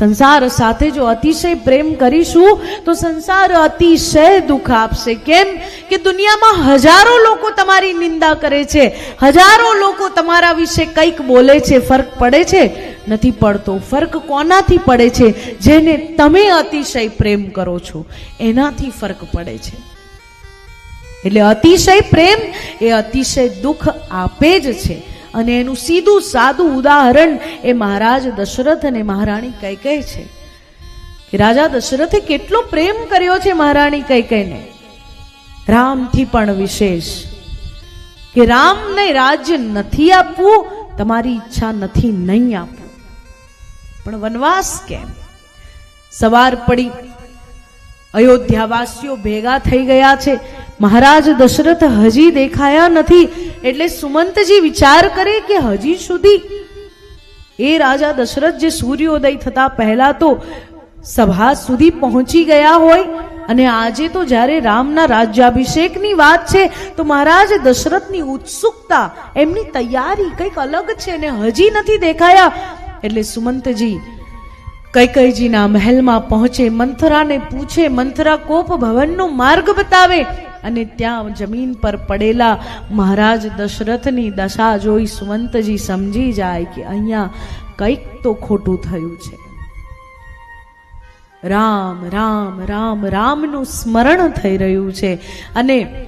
સંસાર સાથે જો અતિશય પ્રેમ કરીશું, તો સંસાર અતિશય દુઃખ આપશે. કેમ? કે દુનિયામાં હજારો લોકો તમારી નિંદા કરે છે, હજારો લોકો તમારા વિશે કંઈક બોલે છે, ફરક પડે છે? નથી પડતો. ફરક કોનાથી પડે છે? જેને તમે અતિશય પ્રેમ કરો છો. એનાથી ફરક પડે છે. એટલે અતિશય પ્રેમ એ અતિશય દુઃખ આપે જ છે. અને એનું સીધું સાદું ઉદાહરણ એ મહારાજ દશરથ અને મહારાણી કૈકઈ છે કે રાજા દશરથે કેટલો પ્રેમ કર્યો છે મહારાણી કૈકેયને રામથી પણ વિશેષ. કે રામને રાજ્ય નથી આપવું, તમારી ઈચ્છા નથી નહીં આપવું. પણ વનવાસ કેમ? સવાર પડી, અયોધ્યાવાસીઓ ભેગા થઈ ગયા છે. મહારાજ દશરથ હજી દેખાયા નથી. એટલે સુમંતજી વિચાર કરે કે હજી સુધી એ રાજા દશરથ જે સૂર્યોદય થતા પહેલા તો સભા સુધી પહોંચી ગયા હોય, અને આજે તો જ્યારે રામના રાજ્યાભિષેકની વાત છે, તો મહારાજ દશરથની ઉત્સુકતા, એમની તૈયારી કંઈક અલગ છે ને હજી નથી દેખાયા. એટલે સુમંતજી કૈકઈજીના મહેલમાં પહોંચે, મંથરાને પૂછે, મંથરા કોપ ભવનનો માર્ગ બતાવે. અને ત્યાં જમીન પર પડેલા મહારાજ દશરથની દશા જોઈ સુવંતજી સમજી જાય કે અહીંયા કંઈક તો ખોટું થયું છે. રામ રામ રામ, રામનું સ્મરણ થઈ રહ્યું છે. અને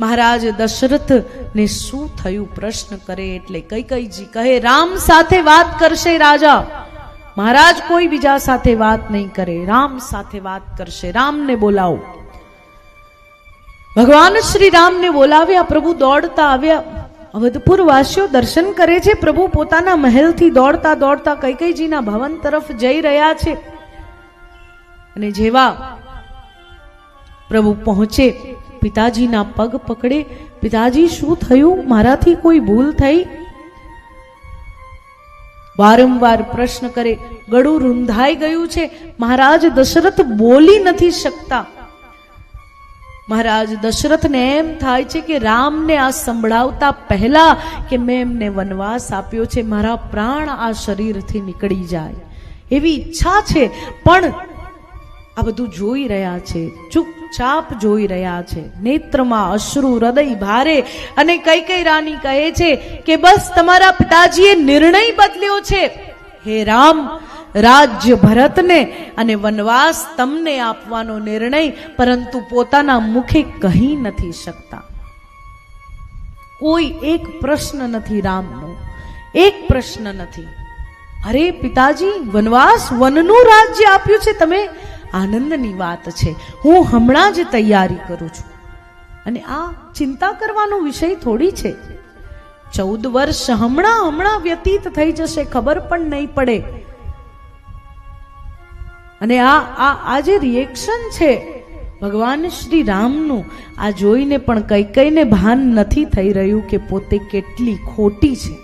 મહારાજ દશરથ ને શું થયું પ્રશ્ન કરે એટલે કઈ કઈજી કહે, રામ સાથે વાત કરશે રાજા. મહારાજ કોઈ બીજા સાથે વાત નહીં કરે. રામ સાથે વાત કરશે. રામને બોલાવો. ભગવાન શ્રી રામને બોલાવ્યા, પ્રભુ દોડતા આવ્યા. અવધપુર વાસીઓ દર્શન કરે છે, પ્રભુ પોતાના મહેલથી દોડતા દોડતા કૈકઈજીના ભવન તરફ જઈ રહ્યા છે. અને જેવા પ્રભુ પહોંચે, પિતાજીના પગ પકડે, પિતાજી, શું થયું? મારાથી કોઈ ભૂલ થઈ? વારંવાર પ્રશ્ન કરે, ગળું રૂંધાઈ ગયું છે. મહારાજ, દશરથ બોલી નથી શકતા. મહારાજ, દશરથને એમ થાય છે કે રામને આ સંભળાવતા પહેલા કે મેં એમને વનવાસ આપ્યો છે, મારા પ્રાણ આ શરીરથી નીકળી જાય. એવી ઈચ્છા છે, પણ આ બધું જોઈ રહ્યા છે, ચૂપચાપ જોઈ રહ્યા છે. નેત્રમાં અશ્રુ હૃદય ભારે અને કઈ કઈ રાની કહે છે કે બસ તમારા પિતાજીએ નિર્ણય બદલ્યો છે. હે રામ રાજ્ય ભરતને અને વનવાસ તમને આપવાનો નિર્ણય પરંતુ પોતાના મુખે કહી નથી શકતા. કોઈ એક પ્રશ્ન નથી રામનો, એક પ્રશ્ન નથી. અરે પિતાજી, વનવાસ વનનું રાજ્ય આપ્યું છે, તમે આનંદની વાત છે. હું હમણાં જ તૈયારી કરું છું. અને આ ચિંતા કરવાનો વિષય થોડી છે. ચૌદ વર્ષ હમણાં હમણાં વ્યતીત થઈ જશે, ખબર પણ નહીં પડે. અને આ આ આ જે રિએક્શન છે ભગવાન શ્રી રામનું, આ જોઈને પણ કઈ કઈને ભાન નથી થઈ રહ્યું કે પોતે કેટલી ખોટી છે.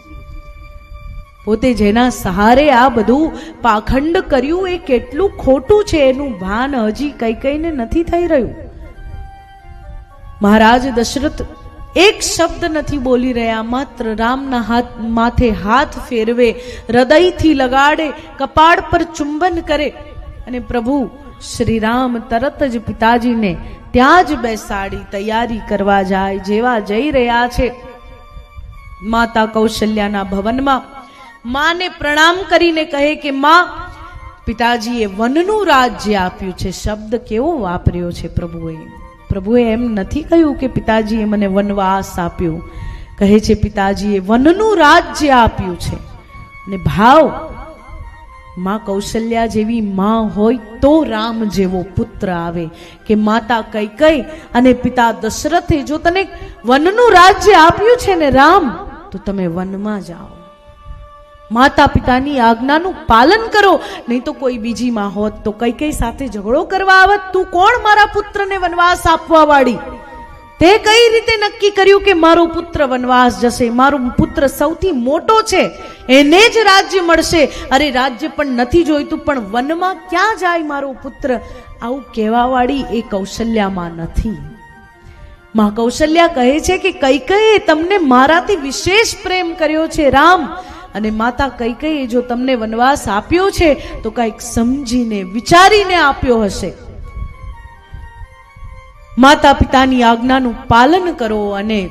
પોતે જેના સહારે આ બધું પાખંડ કર્યું, એ કેટલું ખોટું છે એનું ભાન હજી કઈ કઈને નથી થઈ રહ્યું. મહારાજ દશરથ એક શબ્દ નથી બોલી રહ્યા, માત્ર રામના હાથ, માથે હાથ ફેરવે, હૃદયથી લગાડે, કપાળ પર ચુંબન કરે. અને પ્રભુ શ્રી રામ તરત જ પિતાજીને ત્યાં જ બેસાડી તૈયારી કરવા જાય જેવા જઈ રહ્યા છે. માતા કૌશલ્યાના ભવનમાં માને પ્રણામ કરીને કહે કે, માં, પિતાજીએ વનનું રાજ્ય આપ્યું છે. શબ્દ કેવો વાપર્યો છે પ્રભુએ? પ્રભુએ એમ નથી કહ્યું કે પિતાજીએ મને વનવાસ આપ્યો. કહે છે, પિતાજીએ વનનું રાજ્ય આપ્યું છે. અને ભાવ માં કૌશલ્યા જેવી માં હોય તો રામ જેવો પુત્ર આવે. કે માતા કઈ કઈ અને પિતા દશરથે જો તને વનનું રાજ્ય આપ્યું છે ને રામ, તો તમે વનમાં જાઓ. માતા પિતાની આજ્ઞાનું પાલન કરો, નહીં તો કોઈ બીજી માં હોત તો કઈ કઈ સાથે ઝઘડો કરવા આવત. તું કોણ મારા પુત્રને વનવાસ આપવા વાળી? તે કઈ રીતે નક્કી કર્યું કે મારો પુત્ર વનવાસ જશે? મારો પુત્ર સૌથી મોટો છે. એને જ રાજ્ય મળશે. અરે, રાજ્ય પણ નથી જોઈતું, પણ વનમાં ક્યાં જાય મારો પુત્ર? આવું કહેવાવાળી એ કૌશલ્યામાં નથી. માં કૌશલ્યા કહે છે કે કઈ તમને મારાથી વિશેષ પ્રેમ કર્યો છે, રામ. અને માતા કઈ જો તમને વનવાસ આપ્યો છે, તો કંઈક સમજીને, વિચારીને આપ્યો હશે. માતા પિતાની આજ્ઞાનું પાલન કરો અને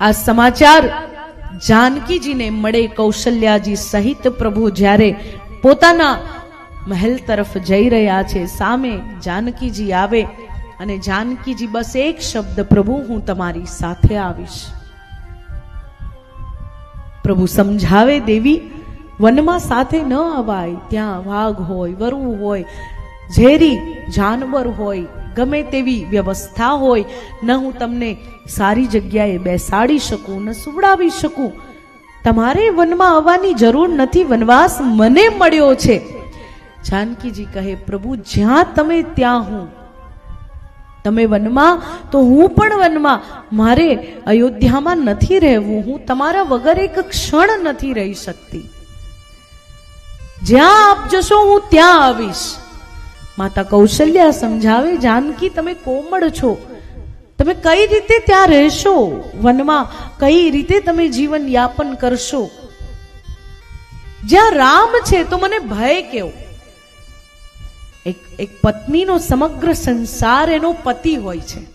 આ સમાચાર જાનકીજીને મળે કૌશલ્યાજી સહિત પ્રભુ જ્યારે પોતાના મહેલ તરફ જઈ રહ્યા છે, સામે જાનકીજી આવે અને જાનકીજી બસ એક શબ્દ, પ્રભુ, હું તમારી સાથે આવીશ. પ્રભુ સમજાવે દેવી, વનમાં સાથે ન અવાય, ત્યાં વાઘ હોય વરવું હોય, ઝેરી જાનવર હોય ગમે તેવી વ્યવસ્થા હોય, ન હું તમને સારી જગ્યાએ બેસાડી શકું, ન સુવડાવી શકું. તમારે વનમાં આવવાની જરૂર નથી, વનવાસ મને મળ્યો છે. જાનકીજી કહે, પ્રભુ, જ્યાં તમે ત્યાં હું. તમે વનમાં, તો હું પણ વનમાં. મારે અયોધ્યામાં નથી રહેવું, હું તમારા વગર એક ક્ષણ નથી રહી શકતી. જ્યાં આપ જશો, હું ત્યાં આવીશ. માતા કૌશલ્યા સમજાવે, જાનકી, તમે કોમળ છો. તમે કઈ રીતે ત્યાં રહેશો? વનમાં કઈ રીતે તમે જીવન યાપન કરશો? જ્યાં રામ છે તો મને ભય કેવો. એક એક પત્નીનો સમગ્ર સંસાર એનો પતિ હોય છે.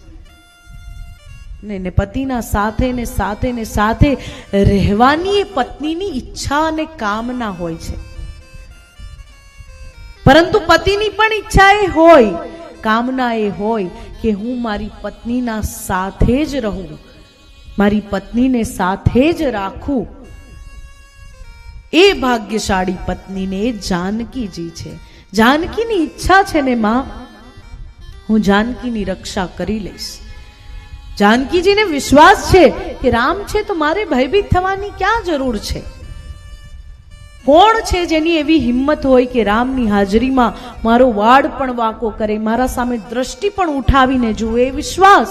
ને ને પતિના સાથે, ને સાથે ને સાથે રહેવાની એ પત્નીની ઈચ્છા અને કામના હોય છે. પરંતુ પતિની પણ ઈચ્છા એ હોય, કામના એ હોય કે હું મારી પત્નીના સાથે જ રહું, મારી પત્નીને સાથે જ રાખું. એ ભાગ્યશાળી પત્નીને જાનકીજી છે. જાનકીની ઈચ્છા છે ને માં, હું જાનકીની રક્ષા કરી લઈશ. જાનકીજીને વિશ્વાસ છે કે રામ છે તો મારે ભયભીત થવાની ક્યાં જરૂર છે? કોણ છે જેની એવી હિંમત હોય કે રામની હાજરીમાં મારો વાડ પણ વાકો કરે, મારા સામે દ્રષ્ટિ પણ ઉઠાવીને જુએ, વિશ્વાસ?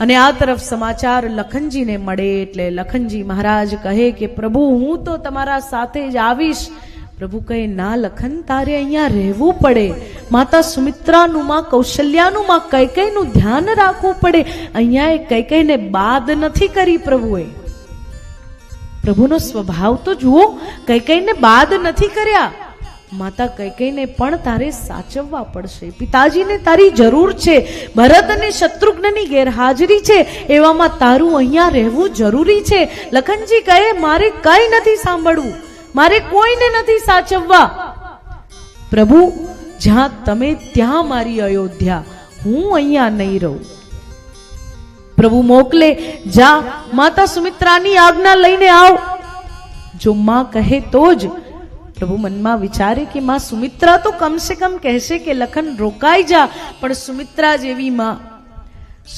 અને આ તરફ સમાચાર લખનજીને મળે એટલે લખનજી મહારાજ કહે કે, પ્રભુ, હું તો તમારા સાથે જ આવીશ. પ્રભુ કહે, ના લખન, તારે અહીંયા રહેવું પડે. માતા સુમિત્રાનું માં કૌશલ્યાનું કઈ કઈનું ધ્યાન રાખવું પડે. અહીંયા એ કઈ કઈને બાદ નથી કરી પ્રભુએ. પ્રભુનો સ્વભાવ તો જુઓ, કઈ કઈને બાદ નથી કર્યા. માતા કઈ કઈને પણ તારે સાચવવા પડશે. પિતાજીને તારી જરૂર છે. ભરત અને શત્રુઘ્નની ગેરહાજરી છે. એવામાં તારું અહીંયા રહેવું જરૂરી છે. લખનજી કહે, મારે કઈ નથી સાંભળવું. મારે કોઈને નથી સાચવવા. પ્રભુ, જ્યાં તમે, ત્યાં મારી અયોધ્યા. હું અહીંયા નહીં રહું. પ્રભુ મોકલે. જા, માતા સુમિત્રાની આજ્ઞા લઈને આવ. જો માં કહે તો જ. પ્રભુ મનમાં વિચારે કે માં સુમિત્રા તો કમસે કમ કહેશે કે લખન રોકાઈ જા, પણ સુમિત્રા જેવી માં.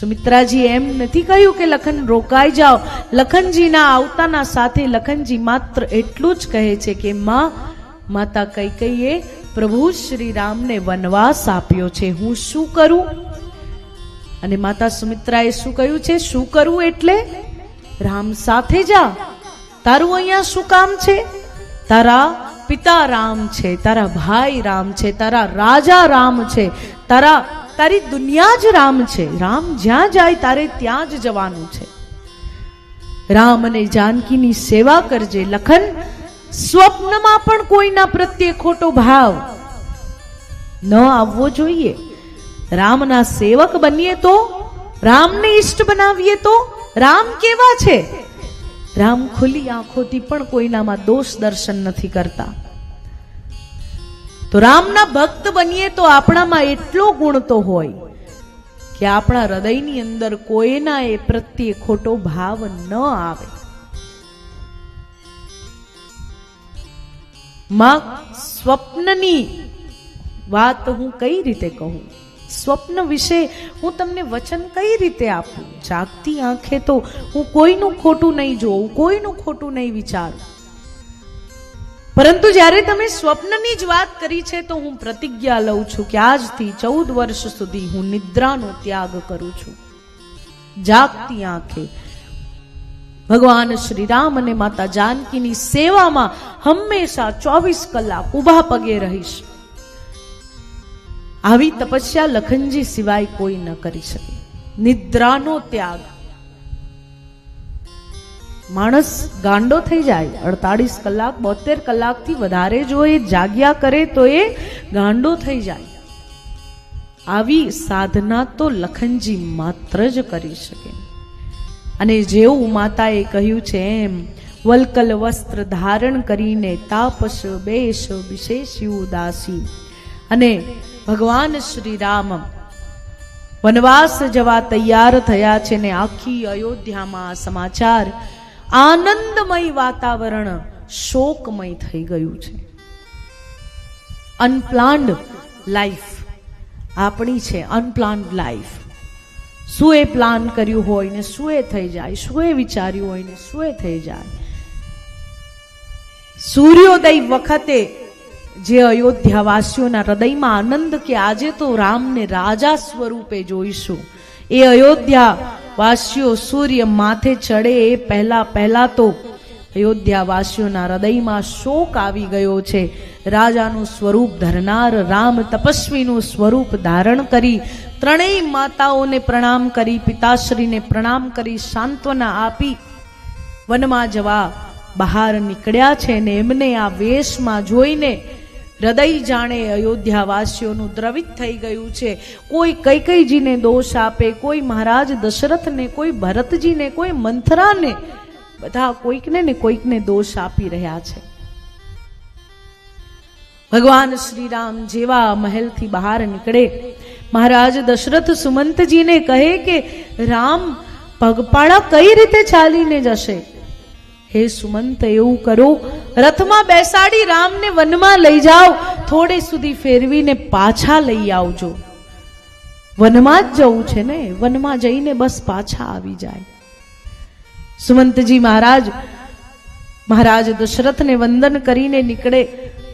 સુમિત્રાજી એમ નથી કહ્યું કે લખન રોકાઈ જાઓ. લખનજીના આવતાના સાથે લખનજી માત્ર એટલું જ કહે છે કે માં, માતા કઈએ, પ્રભુ શ્રી રામને વનવાસ આપ્યો છે. હું શું કરું? અને માતા સુમિત્રાએ શું કહ્યું છે? શું કરવું એટલે? રામ સાથે જા. તારું અહીંયા શું કામ છે? તારા પિતા રામ છે, તારા ભાઈ રામ છે, તારા રાજા રામ છે, તારા, તારી દુનિયા જ રામ છે. રામ જ્યાં જાય તારે ત્યાં જ જવાનું છે. રામ અને જાનકીની સેવા કરજે. લખન, સ્વપ્નમાં પણ કોઈના પ્રત્યે ખોટો ભાવ ન આવવો જોઈએ. રામના સેવક બનીએ તો, રામને ઈષ્ટ બનાવીએ તો, રામ કેવા છે? રામ ખુલ્લી આંખોથી પણ કોઈનામાં દોષ દર્શન નથી કરતા. તો રામના ભક્ત બનીએ તો આપણામાં એટલો ગુણ તો હોય કે આપણા હૃદયની અંદર કોઈના એ પ્રત્યે ખોટો ભાવ ન આવે. માં, સ્વપ્નની વાત હું કઈ રીતે કહું? સ્વપ્ન વિશે હું તમને વચન કઈ રીતે આપું? જાગતી આંખે તો હું કોઈનું ખોટું નહીં જોઉં, કોઈનું ખોટું નહીં વિચારું. પરંતુ જ્યારે તમે સ્વપ્નની જ વાત કરી છે તો હું પ્રતિજ્ઞા લઉં છું કે આજથી ચૌદ વર્ષ સુધી હું નિદ્રાનો ત્યાગ કરું છું. જાગતી આંખે. ભગવાન શ્રી રામ અને માતા જાનકીની સેવામાં હંમેશા ચોવીસ કલાક ઊભા પગે રહીશ. આવી તપસ્યા લખનજી સિવાય કોઈ ન કરી શકે. નિદ્રાનો ત્યાગ. માણસ ગાંડો થઈ જાય, અડતાળીસ કલાક, બોતેર કલાકથી વધારે જો એ જાગ્યા કરે તો એ ગાંડો થઈ જાય. આવી સાધના તો લખનજી માત્ર જ કરી શકે. અને જેવું માતાએ કહ્યું છે એમ, વલ્કલ વસ્ત્ર ધારણ કરીને તાપસ બેશ વિશેષ ઉદાસી અને ભગવાન શ્રી રામ વનવાસ જવા તૈયાર થયા છે ને આખી અયોધ્યામાં સમાચાર. આનંદમય વાતાવરણ શોકમય થઈ ગયું છે. અનપ્લાન્ડ લાઈફ આપણી છે અનપ્લાન્ડ લાઈફ શું એ પ્લાન કર્યું હોય ને શું એ થઈ જાય? શું એ વિચાર્યું હોય ને શું એ થઈ જાય? સૂર્યોદય વખતે જે અયોધ્યાવાસીઓના હૃદયમાં આનંદ કે આજે તો રામને રાજા સ્વરૂપે જોઈશું. એ અયોધ્યા વાસીઓ સૂર્ય માથે ચડે એ પહેલા પહેલા તો અયોધ્યાવાસીઓના હૃદયમાં શોક આવી ગયો છે. રાજાનું સ્વરૂપ ધરનાર રામ તપસ્વીનું સ્વરૂપ ધારણ કરી ત્રણેય માતાઓને પ્રણામ કરી, પિતાશ્રીને પ્રણામ કરી, સાંત્વના આપી. વનમાં જવા બહાર નીકળ્યા છે ને એમને આ વેશમાં જોઈને હૃદય જાણે અયોધ્યાવાસીઓનું દ્રવિત થઈ ગયું છે. કોઈ કૈકઈજીને દોષ આપે, કોઈ મહારાજ દશરથને, કોઈ ભરતજીને, કોઈ મંથરાને, બધા કોઈકને ને કોઈકને દોષ આપી રહ્યા છે. ભગવાન શ્રી રામ જેવા મહેલથી બહાર નીકળે. મહારાજ દશરથ સુમંતજીને કહે કે, રામ, પગપાળા કઈ રીતે ચાલીને જશે? હે સુમંત, એવું કરો. રથમાં બેસાડી રામને વનમાં લઈ જાઓ. થોડે સુધી ફેરવીને પાછા લઈ આવજો. વનમાં જ જવું છે ને? વનમાં જઈને બસ પાછા આવી જાય. સુમંતજી મહારાજ મહારાજ દશરથને વંદન કરીને નીકળે.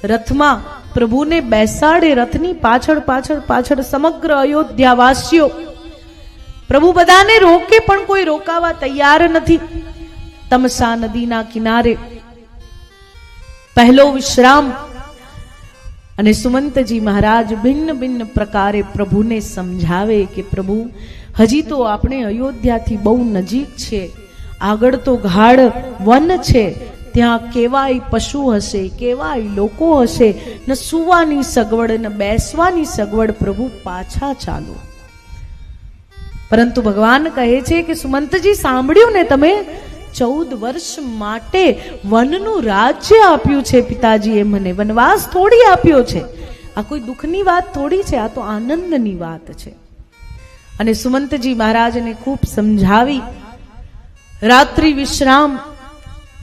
રથમાં પ્રભુને બેસાડે રથની પાછળ પાછળ પાછળ સમગ્ર અયોધ્યાવાસીઓ. પ્રભુ બધાને રોકે પણ કોઈ રોકાવા તૈયાર નથી. તમસા નદીના કિનારે. પહેલો વિશ્રામ. અને સુમંતજી મહારાજ ભિન્ન ભિન્ન પ્રકારે પ્રભુને સમજાવે કે પ્રભુ, હજી તો આપણે અયોધ્યાથી બહુ નજીક છે. આગળ તો ગાઢ વન છે. ત્યાં કેવાય પશુ હશે, કેવાય લોકો હશે. ને સુવાની સગવડ, ને બેસવાની સગવડ પ્રભુ પાછા ચાલો. પરંતુ ભગવાન કહે છે કે, સુમંતજી, સાંભળ્યું ને તમે? ચૌદ વર્ષ માટે વનનું રાજ્ય આપ્યું છે પિતાજીએ મને. વનવાસ થોડી આપ્યો છે. આ કોઈ દુઃખની વાત થોડી છે, આ તો આનંદની વાત છે. અને સુમંતજી મહારાજને ખૂબ સમજાવી, રાત્રિ વિશ્રામ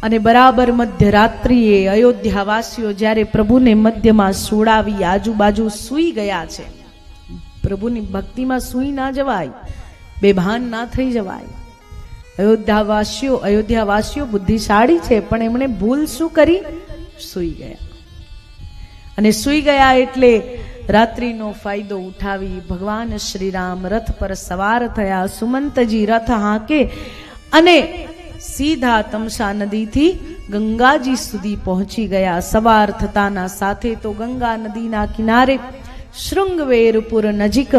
અને બરાબર મધ્યરાત્રિએ અયોધ્યાવાસીઓ જ્યારે પ્રભુને મધ્યમાં સોડાવી, આજુબાજુ સૂઈ ગયા છે. પ્રભુની ભક્તિમાં સૂઈ ના જવાય, બેભાન ના થઈ જવાય. અયોધ્યાવાસીઓ અયોધ્યાવાસીઓ બુદ્ધિશાળી છે, પણ એમણે ભૂલ શું કરી? સૂઈ ગયા. અને સૂઈ ગયા એટલે રાત્રિનો ફાયદો ઉઠાવી ભગવાન શ્રીરામ રથ પર સવાર થયા. સુમંતજી રથ હાંકે અને સીધા તમસા નદીથી ગંગાજી સુધી પહોંચી ગયા. સવાર થતાના સાથે તો ગંગા નદીના કિનારે શૃંગવેરપુર નજીક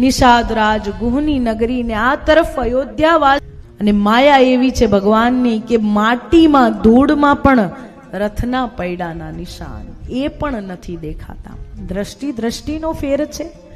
નિષાદરાજ ગુહની નગરીને આ તરફ અયોધ્યાવાસ અને માયા એવી છે ભગવાનની કે માટીમાં, ધૂળમાં પણ રથના પૈડાના નિશાન. એ પણ નથી દેખાતા. દ્રષ્ટિ દ્રષ્ટિનો ફેર છે.